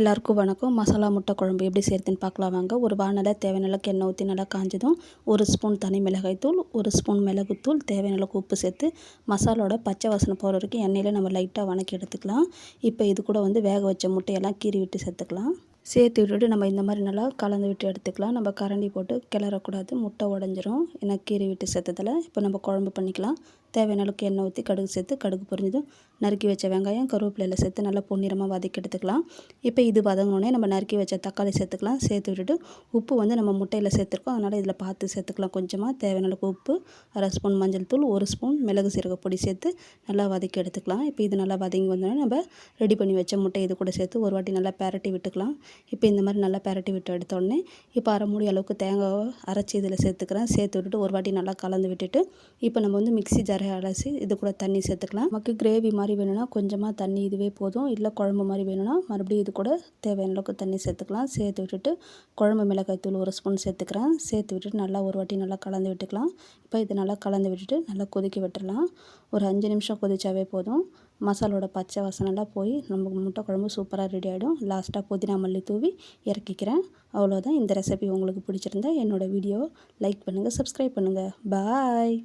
எல்லாருக்கும் வணக்கம். மசாலா முட்டை குழம்பு எப்படி செய்கிறதுன்னு பார்க்கலாம் வாங்க. ஒரு வானலை தேவையான அளவுக்கு எண்ணெய் ஊற்றி நல்லா காஞ்சதும் ஒரு ஸ்பூன் தனி மிளகாய்த்தூள் ஒரு ஸ்பூன் மிளகுத்தூள் தேவையான அளவுக்கு உப்பு சேர்த்து மசாலோட பச்சை வாசனை போகிற வரைக்கும் எண்ணெயில் நம்ம லைட்டாக வணக்கி எடுத்துக்கலாம். இப்போ இது கூட வந்து வேக வச்ச முட்டையெல்லாம் கீறி விட்டு சேர்த்துக்கலாம். சேர்த்து விட்டுட்டு நம்ம இந்த மாதிரி நல்லா கலந்து விட்டு எடுத்துக்கலாம். நம்ம கரண்டி போட்டு கிளறக்கூடாது. முட்டை உடஞ்சிரும். ஏன்னா கீறி விட்டு சேர்த்ததில் இப்போ நம்ம குழம்பு பண்ணிக்கலாம். தேவையான அளவுக்கு எண்ணெய் ஊற்றி கடுகு சேர்த்து கடுகு பொரிஞ்சதும் நறுக்கி வச்ச வெங்காயம் கருவேப்பிலையில் சேர்த்து நல்லா பொன்னிறமாக வதக்கி எடுத்துக்கலாம். இப்போ இது வதங்கினோடனே நம்ம நறுக்கி வச்ச தக்காளி சேர்த்துக்கலாம். சேர்த்து விட்டுட்டு உப்பு வந்து நம்ம முட்டையில் சேர்த்துருக்கோம். அதனால் இதில் பார்த்து சேர்த்துக்கலாம் கொஞ்சமாக தேவையான அளவுக்கு உப்பு அரை ஸ்பூன் மஞ்சள் தூள் ஒரு ஸ்பூன் மிளகு சீரக பொடி சேர்த்து நல்லா வதக்கி எடுத்துக்கலாம். இப்போ இது நல்லா வதங்கி வந்தோடனே நம்ம ரெடி பண்ணி வச்ச முட்டை இது கூட சேர்த்து ஒரு வாட்டி நல்லா பேரட்டி விட்டுக்கலாம். இப்போ இந்த மாதிரி நல்லா பரட்டி விட்டு எடுத்தோடனே இப்போ அரை மூடி அளவுக்கு தேங்காவை அரைச்சி இதில் சேர்த்துக்கிறேன். சேர்த்து விட்டுட்டு ஒரு வாட்டி நல்லா கலந்து விட்டுட்டு இப்போ நம்ம வந்து மிக்சி ஜரை அலசி இது கூட தண்ணி சேர்த்துக்கலாம். நமக்கு கிரேவி மாதிரி வேணும்னா கொஞ்சமாக தண்ணி இதுவே போதும். இல்லை குழம்பு மாதிரி வேணும்னா மறுபடியும் இது கூட தேவையான அளவுக்கு தண்ணி சேர்த்துக்கலாம். சேர்த்து விட்டுட்டு குழம்பு மிளகாய் தூள் ஒரு ஸ்பூன் சேர்த்துக்கிறேன். சேர்த்து விட்டுட்டு நல்லா ஒரு வாட்டி நல்லா கலந்து விட்டுக்கலாம். இப்போ இது நல்லா கலந்து விட்டுட்டு நல்லா கொதிக்க விட்டுடலாம். ஒரு அஞ்சு நிமிஷம் கொதிச்சாவே போதும். மசாலோட பச்சை வாசனைலாம் போய் நமக்கு முட்டை குழம்பு சூப்பராக ரெடி ஆகிடும் லாஸ்ட்டாக புதினா மல்லி தூவி இறக்கிக்கிறேன். அவ்வளோதான் இந்த ரெசிபி உங்களுக்கு பிடிச்சிருந்தா என்னோடய வீடியோ லைக் பண்ணுங்கள் சப்ஸ்கிரைப் பண்ணுங்கள் பாய்